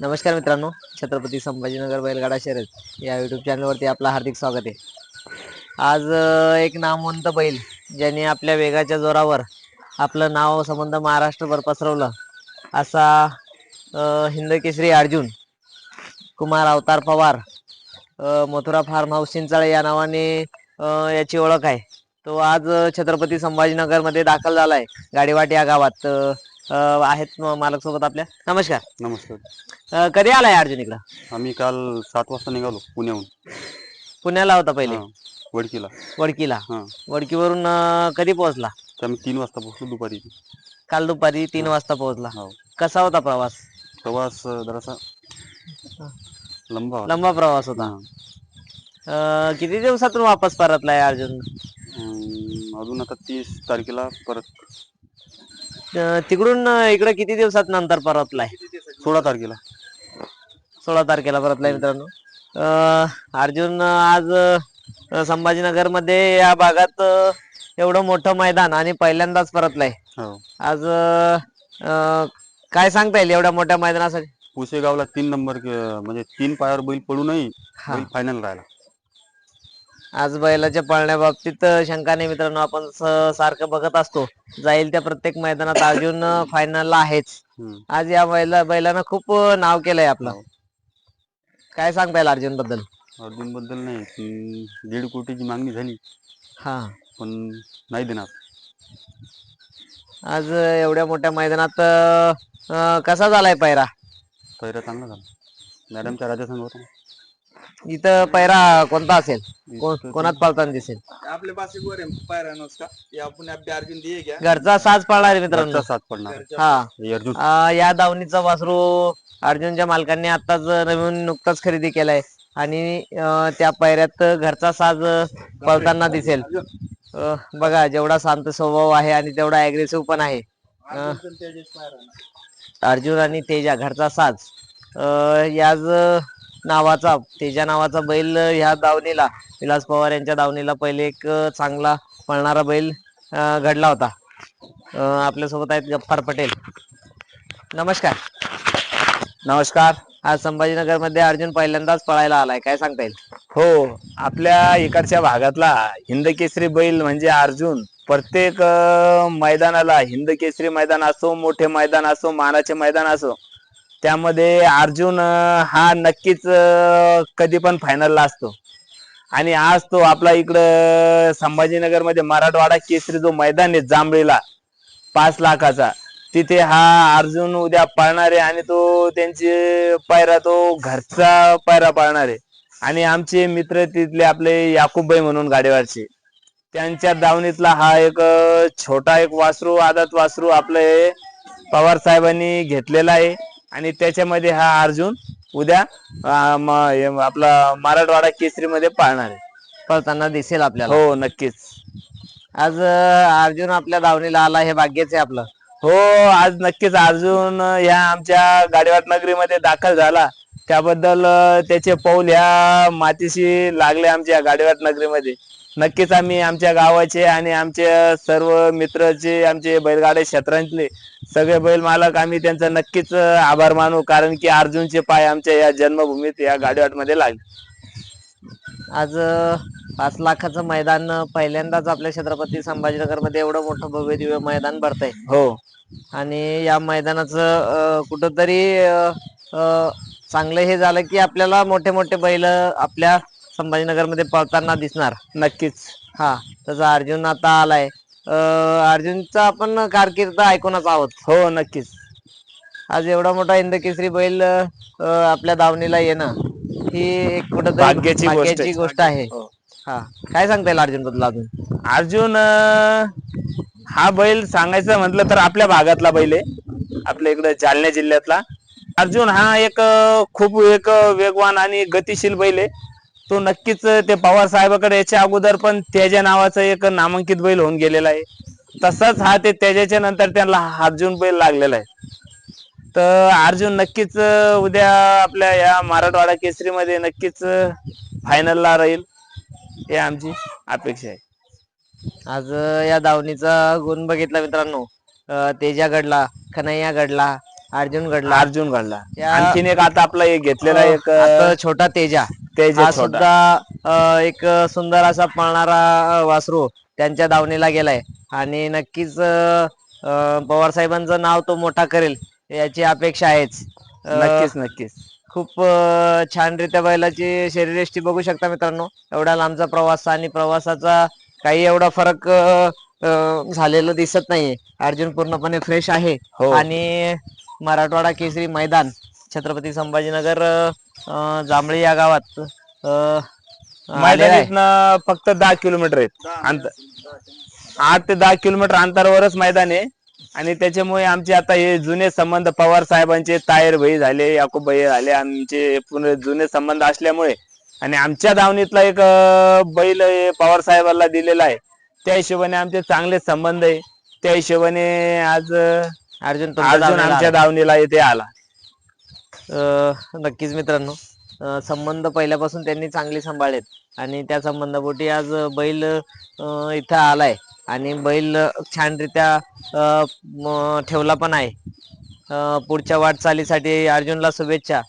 नमस्कार मित्रांनो छत्रपती संभाजीनगर बैलगाडा शर्यत या यूट्यूब चॅनलवरती आपलं हार्दिक स्वागत आहे. आज एक नामवंत बैल ज्याने आपल्या वेगाच्या जोरावर आपलं नाव संबंध महाराष्ट्रभर पसरवलं असा हिंदकेसरी अर्जुन कुमार अवतार पवार मथुरा फार्म हाऊस चिंचाळे या नावाने याची ओळख आहे. तो आज छत्रपती संभाजीनगरमध्ये दाखल झाला आहे गाडीवाट या गावात. अं, आहेत म- मालक सोबत आपल्या. नमस्कार. नमस्कार. अं, कधी आलाय अर्जुन इकडं? आम्ही काल सात वाजता निघालो पुण्याहून. पुण्याला होता पहिले? हा, वडकीला. वडकीला. हा. वडकीवरून अं, कधी पोहोचला? तर आम्ही तीन वाजता पोहोचलो दुपारी काल दुपारी तीन वाजता पोहोचला. हो. कसा होता प्रवास? प्रवास अं, जरासा लंबा होता. लंबा प्रवास होता. हा. अं, किती दिवसातून वापस परतलाय अर्जुन? अं, अजून आता तीस तारखेला परत अं, तिकडून इकडे किती दिवसात नंतर परतलाय? सोळा तारखेला. सोळा तारखेला परतलाय मित्रांनो. अं, अर्जुन आज अं, संभाजीनगरमध्ये या भागात अं, एवढं मोठं मैदान आणि पहिल्यांदाच परतलाय. हो. आज अं, काय सांगता येईल एवढ्या मोठ्या मैदानासाठी? पुसेगावला तीन नंबर के- म्हणजे तीन पायावर बैल पडूनही हा. बैल फायनल राहिला. आज बैलाच्या पळण्याबाबतीत अं, शंका नाही मित्रांनो आपण सारखं बघत असतो. जाईल त्या प्रत्येक मैदानात अर्जुन फायनलला आहेच. आज या बैला बैलानं खूप नाव केलंय आपलं. हो. काय सांगता अर्जुनबद्दल? अर्जुनबद्दल नाही दीड कोटीची मागणी झाली. हा. पण नाही देणार. आज एवढ्या मोठ्या मैदानात कसा झालाय पैरा पहिला चांगला झाला. मॅडमच्या राजा. इथं पैरा कोणता असेल? कोणात पळताना दिसेल? आपले पास एक वर आहे पायरा नसका या आपण आपल्या अर्जुन दिए घ्या. घरचा साज पळणार आहे मित्रांनो. पडणार हा. हे अर्जुन. अं, या दावणीचा वासरू अर्जुनच्या मालकांनी आताच नवीन नुकताच खरेदी केलाय. आणि अं, त्या पायऱ्यात घरचा साज पळताना दिसेल. अं, बघा जेवढा शांत स्वभाव आहे आणि तेवढा अग्रेसिव्ह पण आहे. अं, अर्जुन आणि तेजा घरचा साज. अं, याच नावाचा तेजा नावाचा बैल ह्या दावणीला विलास पवार यांच्या दावणीला पहिले एक चांगला पळणारा बैल घडला होता. आपल्यासोबत आहेत गप्पार पटेल. नमस्कार. नमस्कार. आज संभाजीनगरमध्ये अर्जुन पहिल्यांदाच पळायला आलाय काय सांगता येईल? हो आपल्या इकडच्या भागातला हिंद केसरी बैल म्हणजे अर्जुन. प्रत्येक मैदानाला हिंद केसरी मैदान असो मोठे मैदान असो मानाचे मैदान असो त्यामध्ये अर्जुन हा नक्कीच कधी पण फायनलला असतो. आणि आज तो आपला इकडं संभाजीनगरमध्ये मराठवाडा केसरी जो मैदान आहे जांभळीला पाच लाखाचा तिथे हा अर्जुन उद्या पाळणार आहे आणि तो त्यांचे पायरा तो घरचा पायरा पाळणार आहे. आणि आमचे मित्र तिथले आपले याकूबबाई म्हणून गाडीवरचे त्यांच्या दावणीतला हा एक छोटा एक वासरू आदत वासरू आपले पवार साहेबांनी घेतलेला आहे. आणि त्याच्यामध्ये हा अर्जुन उद्या म- आपला मराठवाडा केसरी मध्ये पाळणार आहे. पळताना दिसेल आपल्याला. हो नक्कीच. आज अं, अर्जुन आपल्या दावणीला आला हे भाग्यच आहे आपलं. हो आज नक्कीच अर्जुन ह्या आमच्या गाडीवाट नगरीमध्ये दाखल झाला. त्याबद्दल अं, त्याचे पाऊल ह्या मातीशी लागले आमच्या गाडीवाट नगरीमध्ये नक्कीच आम्ही आमच्या गावाचे आणि आमचे सर्व मित्रचे आमचे बैलगाडे क्षेत्रांतले सगळे बैल मालक आम्ही त्यांचा नक्कीच आभार मानू. कारण की अर्जुनचे पाय आमच्या या जन्मभूमीत या गाडीवाटमध्ये लागले. आज पाच लाखाचं मैदान पहिल्यांदाच आपल्या छत्रपती संभाजीनगरमध्ये एवढं मोठं भव्य दिव्य मैदान भरतंय. हो. आणि या मैदानाचं अं, कुठंतरी अं, अं, चांगलं हे झालं की आपल्याला मोठे मोठे बैल आपल्या संभाजीनगरमध्ये पळताना दिसणार. नक्कीच. हा तसा अर्जुन आता आलाय. अं, अर्जुनचा आपण कारकीर्द ऐकूनच आहोत. हो नक्कीच. आज एवढा मोठा हिंद केसरी बैल अं, आपल्या दावणीला येणं ही एक कुठंतरी भाग्याची गोष्ट भाग्याची आहे. गोष्ट आहे. हो. हा काय सांगता येईल अर्जुनबद्दल अजून? अर्जुन अं, हा बैल सांगायचं म्हटलं तर आपल्या भागातला बैल आहे. आपल्या इकडे जालना जिल्ह्यातला. अर्जुन हा एक अं, खूप एक अं, वेगवान आणि गतिशील बैल आहे. तो नक्कीच ते पवार साहेबाकडे याच्या अगोदर पण त्याच्या नावाचं एक नामांकित बैल होऊन गेलेला आहे. तसंच हा ते त्याच्याच्या नंतर त्यांना हा अर्जुन बैल लागलेला आहे. तर अर्जुन नक्कीच उद्या आपल्या या मराठवाडा केसरीमध्ये नक्कीच फायनलला राहील. हे आमची अपेक्षा आहे. आज या दावणीचा गुण बघितला मित्रांनो. तेजा घडला कन्हैया घडला अर्जुन घडला अर्जुन घडला आणखीन एक आता आपला एक घेतलेला एक आता छोटा तेज. हा सुद्धा अ, एक सुंदर असा पळणारा वासरू त्यांच्या दावणीला गेलाय. आणि नक्कीच पवार साहेबांचं नाव तो मोठा करेल याची अपेक्षा आहेच. अ, नक्कीच नक्कीच. खूप अ, छानरित्या बैलाची शरीरयष्टी बघू शकता मित्रांनो. एवढा लांबचा प्रवास आणि प्रवासाचा काही एवढा फरक अ, अ, झालेला दिसत नाहीये. अर्जुन पूर्णपणे फ्रेश आहे. हो. आणि मराठवाडा केसरी मैदान छत्रपती संभाजीनगर अ, जांभळी या गावात अ, आलेलं मैदान आहे. इथनं फक्त दहा किलोमीटर आहेत. आठ ते दहा किलोमीटर अंतरावरच मैदान आहे. आणि त्याच्यामुळे आमचे आता हे जुने संबंध पवार साहेबांचे तायर भाई झाले याकूब भाई झाले आमचे पुन्हा जुने संबंध असल्यामुळे आणि आमच्या दावणीतला एक अं, बैल हे पवार साहेबांना दिलेला आहे. त्या हिशोबाने आमचे चांगले संबंध आहे. त्या हिशोबाने आज अं, अर्जुन तुमच्या अर्जुन आमच्या दावणीला इथे आला. नक्कीच मित्रांनो. संबंध पहिल्यापासून त्यांनी चांगले सांभाळलेत. आणि त्या संबंधापोटी आज बैल इथं आलाय. आणि बैल छानरित्या ठेवला पण आहे. पुढच्या वाटचालीसाठी अर्जुनला शुभेच्छा.